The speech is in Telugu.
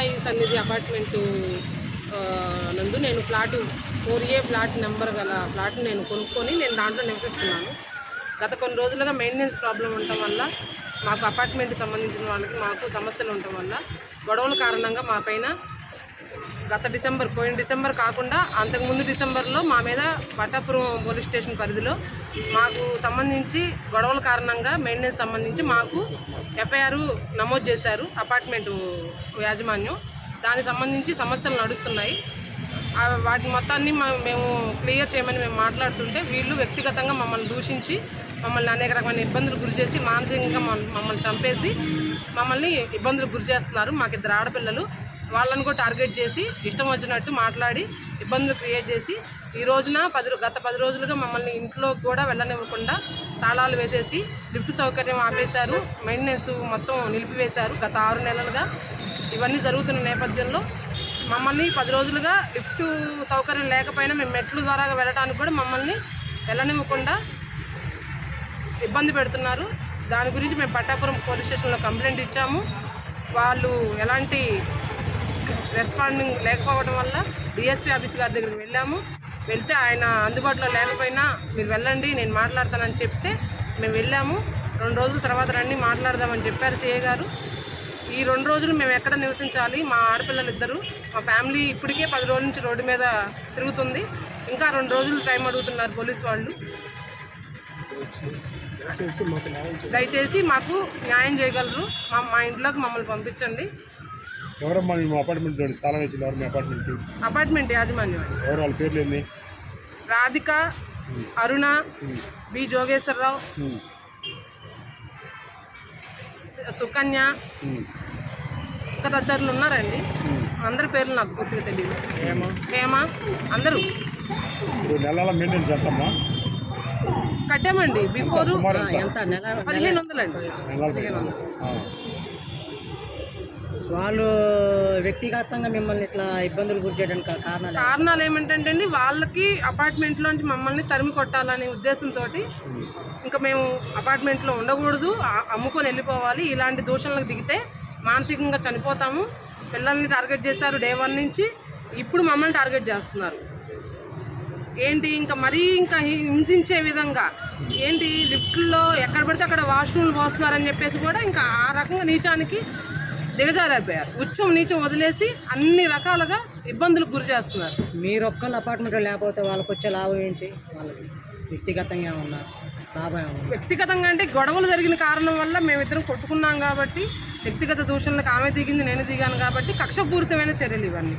సాయి సన్నిధి అపార్ట్మెంటు నందు నేను flat four A flat number గల ఫ్లాట్ నేను కొనుక్కొని నేను దాంట్లో నివసిస్తున్నాను. గత కొన్ని రోజులుగా మెయింటెనెన్స్ ప్రాబ్లం ఉండటం వల్ల మాకు అపార్ట్మెంట్ సంబంధించిన వాళ్ళకి మాకు సమస్యలు ఉండటం వల్ల గొడవల కారణంగా మా పైన గత డిసెంబర్ పోయిన డిసెంబర్ కాకుండా అంతకుముందు డిసెంబర్లో మా మీద పట్టాపురం పోలీస్ స్టేషన్ పరిధిలో మాకు సంబంధించి గొడవల కారణంగా మెయింటెనెన్స్ సంబంధించి మాకు ఎఫ్ఐఆర్ నమోదు చేశారు అపార్ట్మెంటు యాజమాన్యం. దానికి సంబంధించి సమస్యలు నడుస్తున్నాయి. వాటి మొత్తాన్ని మేము క్లియర్ చేయమని మేము మాట్లాడుతుంటే వీళ్ళు వ్యక్తిగతంగా మమ్మల్ని దూషించి మమ్మల్ని అనేక రకమైన ఇబ్బందులు గురి చేసి మానసికంగా మమ్మల్ని చంపేసి మమ్మల్ని ఇబ్బందులు గురి చేస్తున్నారు. మాకు ఇద్దరు ఆడపిల్లలు. వాళ్ళని కూడా టార్గెట్ చేసి ఇష్టం వచ్చినట్టు మాట్లాడి ఇబ్బందులు క్రియేట్ చేసి ఈ రోజున పది గత పది రోజులుగా మమ్మల్ని ఇంట్లో కూడా వెళ్ళనివ్వకుండా తాళాలు వేసేసి లిఫ్ట్ సౌకర్యం ఆపేశారు. మెయింటెనెన్స్ మొత్తం నిలిపివేశారు గత ఆరు నెలలుగా. ఇవన్నీ జరుగుతున్న నేపథ్యంలో మమ్మల్ని పది రోజులుగా లిఫ్ట్ సౌకర్యం లేకపోయినా మేము మెట్ల ద్వారా వెళ్ళడానికి కూడా మమ్మల్ని వెళ్ళనివ్వకుండా ఇబ్బంది పెడుతున్నారు. దాని గురించి మేము పట్టాపురం పోలీస్ స్టేషన్లో కంప్లైంట్ ఇచ్చాము. వాళ్ళు ఎలాంటి రెస్పాండింగ్ లేకపోవడం వల్ల డిఎస్పీ ఆఫీస్ గారి దగ్గరికి వెళ్ళాము. వెళ్తే ఆయన అందుబాటులో లేకపోయినా మీరు వెళ్ళండి నేను మాట్లాడతానని చెప్తే మేము వెళ్ళాము. రెండు రోజుల తర్వాత రండి మాట్లాడదామని చెప్పారు సిఏ గారు. ఈ రెండు రోజులు మేము ఎక్కడ నివసించాలి? మా ఆడపిల్లలు ఇద్దరు మా ఫ్యామిలీ ఇప్పటికే పది రోజుల నుంచి రోడ్డు మీద తిరుగుతుంది. ఇంకా రెండు రోజులు టైం అడుగుతున్నారు పోలీస్ వాళ్ళు. దయచేసి మాకు న్యాయం చేయగలరు. మా మా ఇంట్లోకి మమ్మల్ని పంపించండి. ఎవరమ్మా మీ అపార్ట్మెంట్ తాళం వేసింది? ఎవరు మీ అపార్ట్మెంట్కి అపార్ట్మెంట్ యాజమాన్యం అండి ఎవరు వాళ్ళ పేర్లు ఏంది? రాధిక అరుణ బి. జోగేశ్వరరావు సుకన్య. ఇంకా తదితరులు ఉన్నారండి. అందరి పేర్లు నాకు పూర్తిగా తెలియదు హేమ అందరూ. ఇప్పుడు నెలల మెయింటెనెన్స్ ఎంతమ్మా? కట్టామండి. బిఫోర్ ఎంత? పదిహేను వందలండి. నెలల పైన. వాళ్ళు వ్యక్తిగతంగా మిమ్మల్ని ఇట్లా ఇబ్బందులు గురి చేయడానికి కారణాలు కారణాలు ఏమిటంటే అండి వాళ్ళకి అపార్ట్మెంట్లోంచి మమ్మల్ని తరిమి కొట్టాలనే ఉద్దేశంతో ఇంకా మేము అపార్ట్మెంట్లో ఉండకూడదు అమ్ముకొని వెళ్ళిపోవాలి ఇలాంటి దూషణలకు దిగితే మానసికంగా చనిపోతాము. పిల్లల్ని టార్గెట్ చేశారు డే వన్ నుంచి ఇప్పుడు మమ్మల్ని టార్గెట్ చేస్తున్నారు. ఏంటి ఇంకా మరీ ఇంకా హింసించే విధంగా ఏంటి లిఫ్ట్లో ఎక్కడ పడితే అక్కడ వాష్రూమ్లు పోస్తున్నారని చెప్పేసి కూడా ఇంకా ఆ రకంగా నీచానికి దిగజారిపోయారు. ఉచ్చం నీచం వదిలేసి అన్ని రకాలుగా ఇబ్బందులకు గురి చేస్తున్నారు. మీరు ఒక్కళ్ళు అపార్ట్మెంట్లో లేకపోతే వాళ్ళకి వచ్చే లాభం ఏంటి? వాళ్ళకి వ్యక్తిగతంగా ఏమన్నా లాభం ఏమన్నా? వ్యక్తిగతంగా అంటే గొడవలు జరిగిన కారణం వల్ల మేమిద్దరం కొట్టుకున్నాం కాబట్టి వ్యక్తిగత దూషణలకు ఆమె దిగింది నేను దిగాను కాబట్టి కక్షపూరితమైన చర్యలు ఇవన్నీ.